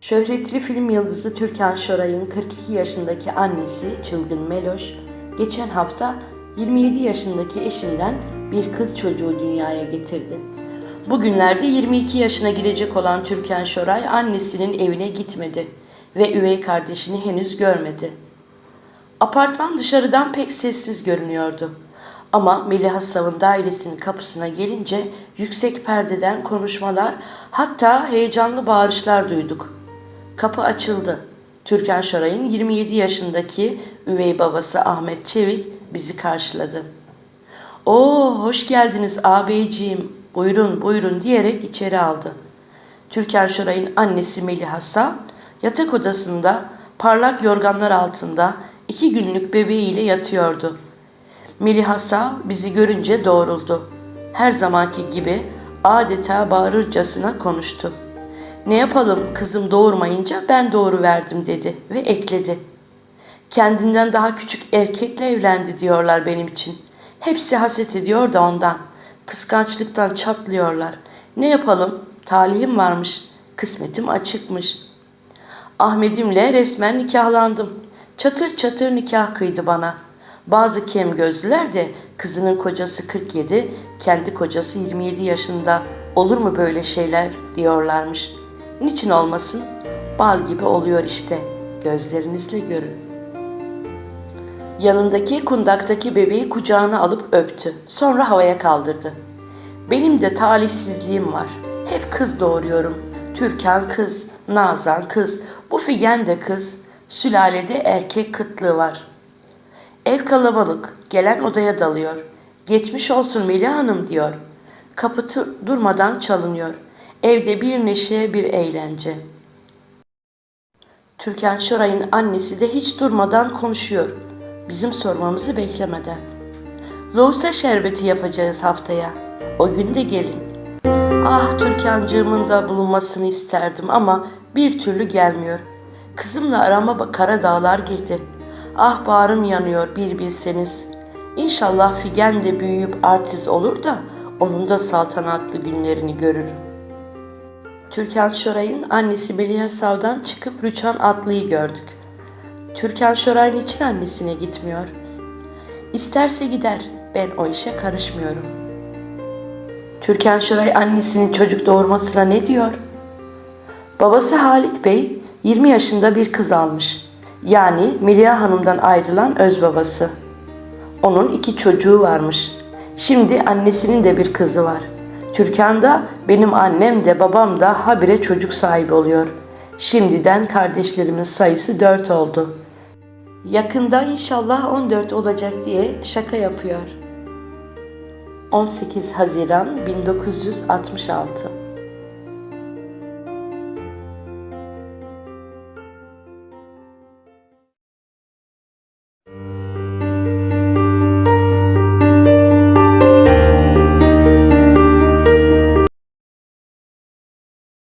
Şöhretli film yıldızı Türkan Şoray'ın 42 yaşındaki annesi Çılgın Meloş, geçen hafta 27 yaşındaki eşinden bir kız çocuğu dünyaya getirdi. Bugünlerde 22 yaşına girecek olan Türkan Şoray annesinin evine gitmedi ve üvey kardeşini henüz görmedi. Apartman dışarıdan pek sessiz görünüyordu. Ama Melih Sav'ın dairesinin kapısına gelince yüksek perdeden konuşmalar hatta heyecanlı bağırışlar duyduk. Kapı açıldı. Türkan Şoray'ın 27 yaşındaki üvey babası Ahmet Çevik bizi karşıladı. Oo hoş geldiniz ağabeyciğim buyurun buyurun diyerek içeri aldı. Türkan Şoray'ın annesi Meliha Sav yatak odasında parlak yorganlar altında iki günlük bebeğiyle yatıyordu. Meliha Sav bizi görünce doğruldu. Her zamanki gibi adeta bağırırcasına konuştu. Ne yapalım kızım doğurmayınca ben doğuru verdim dedi ve ekledi. Kendinden daha küçük erkekle evlendi diyorlar benim için. Hepsi haset ediyor da ondan. Kıskançlıktan çatlıyorlar. Ne yapalım? Talihim varmış. Kısmetim açıkmış. Ahmet'imle resmen nikahlandım. Çatır çatır nikah kıydı bana. Bazı kem gözlüler de kızının kocası 47, kendi kocası 27 yaşında. Olur mu böyle şeyler diyorlarmış. Niçin olmasın? Bal gibi oluyor işte. Gözlerinizle görün. Yanındaki kundaktaki bebeği kucağına alıp öptü. Sonra havaya kaldırdı. Benim de talihsizliğim var. Hep kız doğuruyorum. Türkan kız, Nazan kız, bu Figen de kız. Sülalede erkek kıtlığı var. Ev kalabalık, gelen odaya dalıyor. Geçmiş olsun Melih Hanım diyor. Kapı durmadan çalınıyor. Evde bir neşe, bir eğlence. Türkan Şoray'ın annesi de hiç durmadan konuşuyor. Bizim sormamızı beklemeden. Loğusa şerbeti yapacağız haftaya. O gün de gelin. Ah Türkancığımın da bulunmasını isterdim ama bir türlü gelmiyor. Kızımla arama kara dağlar girdi. Ah bağrım yanıyor bir bilseniz. İnşallah Figen de büyüyüp artist olur da onun da saltanatlı günlerini görürüm. Türkan Şoray'ın annesi Meliha Sav'dan çıkıp Rüçhan Atlı'yı gördük. Türkan Şoray niçin annesine gitmiyor? İsterse gider, ben o işe karışmıyorum. Türkan Şoray annesinin çocuk doğurmasına ne diyor? Babası Halit Bey 20 yaşında bir kız almış. Yani Meliha Hanım'dan ayrılan öz babası. Onun iki çocuğu varmış. Şimdi annesinin de bir kızı var. Türkan da benim annem de babam da habire çocuk sahibi oluyor. Şimdiden kardeşlerimin sayısı dört oldu. Yakında inşallah 14 olacak diye şaka yapıyor. 18 Haziran 1966